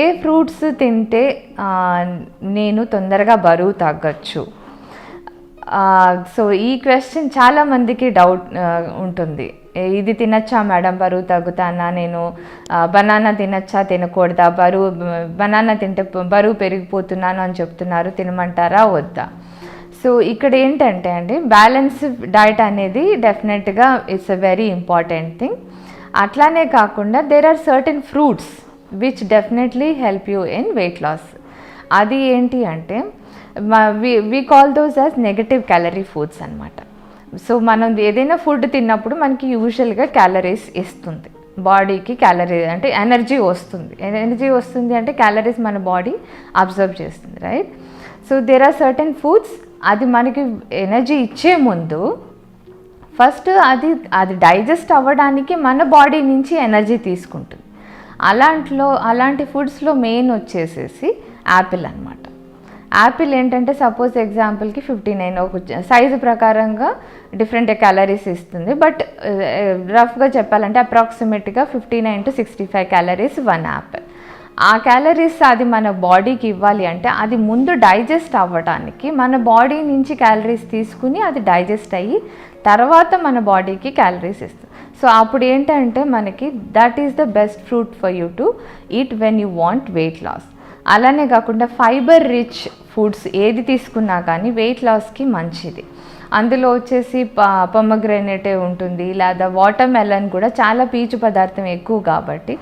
ఏ fruits తింటే నేను తొందరగా బరువు తగ్గచ్చు? సో ఈ క్వశ్చన్ చాలా మందికి డౌట్ ఉంటుంది. ఇది తినచ్చా మేడం బరువు తగ్గుతానా? నేను బనానా తినచ్చా? తినకూడదా? బరువు బనానా తింటే బరువు పెరిగిపోతున్నాను అని చెప్తున్నారు. తినమంటారా? వద్దా? సో ఇక్కడ ఏంటంటే అండి బ్యాలెన్స్ డైట్ అనేది డెఫినెట్గా it's a very important thing. అట్లానే కాకుండా there are certain fruits which definitely help you in weight loss అది ఏంటి అంటే we call those as negative calorie foods అనమాట సో మనం ఏదైనా ఫుడ్ తిన్నప్పుడు మనకి యూజువల్గా క్యాలరీస్ ఇస్తుంది. బాడీకి క్యాలరీ అంటే ఎనర్జీ వస్తుంది. ఎనర్జీ వస్తుంది అంటే క్యాలరీస్ మన బాడీ అబ్జర్వ్ చేస్తుంది right so there are certain foods అది మనకి ఎనర్జీ ఇచ్చే ముందు ఫస్ట్ అది అది డైజెస్ట్ అవ్వడానికి మన బాడీ నుంచి ఎనర్జీ తీసుకుంటుంది. అలాంటిలో అలాంటి ఫుడ్స్లో మెయిన్ వచ్చేసేసి యాపిల్ అనమాట యాపిల్ ఏంటంటే సపోజ్ ఎగ్జాంపుల్కి ఫిఫ్టీ నైన్ ఒక సైజు ప్రకారంగా డిఫరెంట్ క్యాలరీస్ ఇస్తుంది. బట్ రఫ్గా చెప్పాలంటే అప్రాక్సిమేట్గా fifty nine to sixty five calories one apple. ఆ క్యాలరీస్ అది మన బాడీకి ఇవ్వాలి అంటే అది ముందు డైజెస్ట్ అవ్వడానికి మన బాడీ నుంచి క్యాలరీస్ తీసుకుని అది డైజెస్ట్ అయ్యి తర్వాత మన బాడీకి క్యాలరీస్ ఇస్తుంది. సో అప్పుడు ఏంటంటే మనకి that is the best fruit for you to eat when you want weight loss అలానే కాకుండా ఫైబర్ రిచ్ ఫుడ్స్ ఏది తీసుకున్నా కానీ వెయిట్ లాస్కి మంచిది. అందులో వచ్చేసి పొమ్మగ్రెనేటే ఉంటుంది లేదా వాటర్ మెలన్ కూడా చాలా పీచు పదార్థం ఎక్కువ కాబట్టి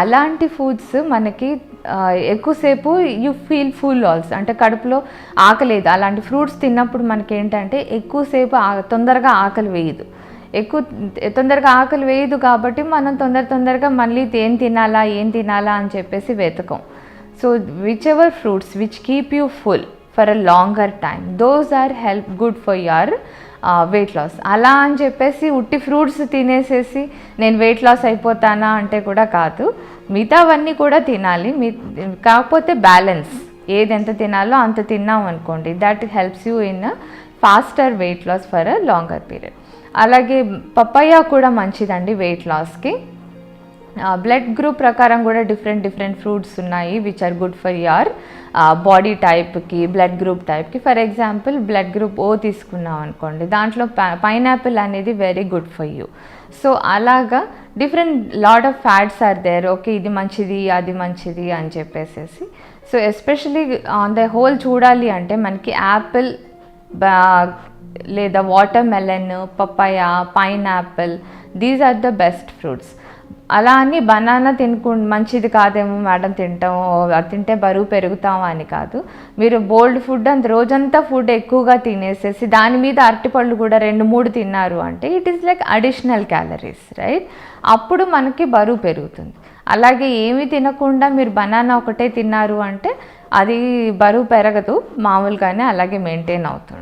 అలాంటి ఫుడ్స్ మనకి ఎక్కువసేపు యూ ఫీల్ ఫుల్ ఆల్స్ అంటే కడుపులో ఆకలేదు. అలాంటి ఫ్రూట్స్ తిన్నప్పుడు మనకి ఏంటంటే ఎక్కువసేపు తొందరగా ఆకలి వేయదు. ఎక్కువ తొందరగా ఆకలి వేయదు కాబట్టి మనం తొందర తొందరగా మళ్ళీ ఏం తినాలా ఏం తినాలా అని చెప్పేసి వెతకం. So whichever fruits which keep you full for a longer time those are help good for your weight loss అలా అని చెప్పేసి ఉట్టి ఫ్రూట్స్ తినేసేసి నేను వెయిట్ లాస్ అయిపోతానా అంటే కూడా కాదు. మిగతావన్నీ కూడా తినాలి. మీ కాకపోతే బ్యాలెన్స్ ఏది ఎంత తినాలో అంత తిన్నాం అనుకోండి. That helps you in faster weight loss for a longer period అలాగే పప్పయ్య కూడా మంచిదండి వెయిట్ లాస్కి బ్లడ్ గ్రూప్ ప్రకారం కూడా డిఫరెంట్ డిఫరెంట్ ఫ్రూట్స్ ఉన్నాయి which are good for your body టైప్కి blood group టైప్కి for example blood group O తీసుకున్నాం అనుకోండి దాంట్లో పైనాపిల్ అనేది very good for you so అలాగా different lot of fats are there okay ఇది మంచిది అది మంచిది అని చెప్పేసేసి. So especially on the whole చూడాలి అంటే మనకి యాపిల్ లేదా watermelon papaya pineapple these are the best fruits అలా అని బనానా తినుకు మంచిది కాదేమో మేడం తింటాం అది తింటే బరువు పెరుగుతాం అని కాదు. మీరు బోల్డ్ ఫుడ్ అంత రోజంతా ఫుడ్ ఎక్కువగా తినేసేసి దాని మీద అరటిపళ్ళు కూడా రెండు మూడు తిన్నారు అంటే it is like additional calories right అప్పుడు మనకి బరువు పెరుగుతుంది. అలాగే ఏమీ తినకుండా మీరు బనానా ఒకటే తిన్నారు అంటే అది బరువు పెరగదు మామూలుగానే అలాగే మెయింటైన్ అవుతుంది.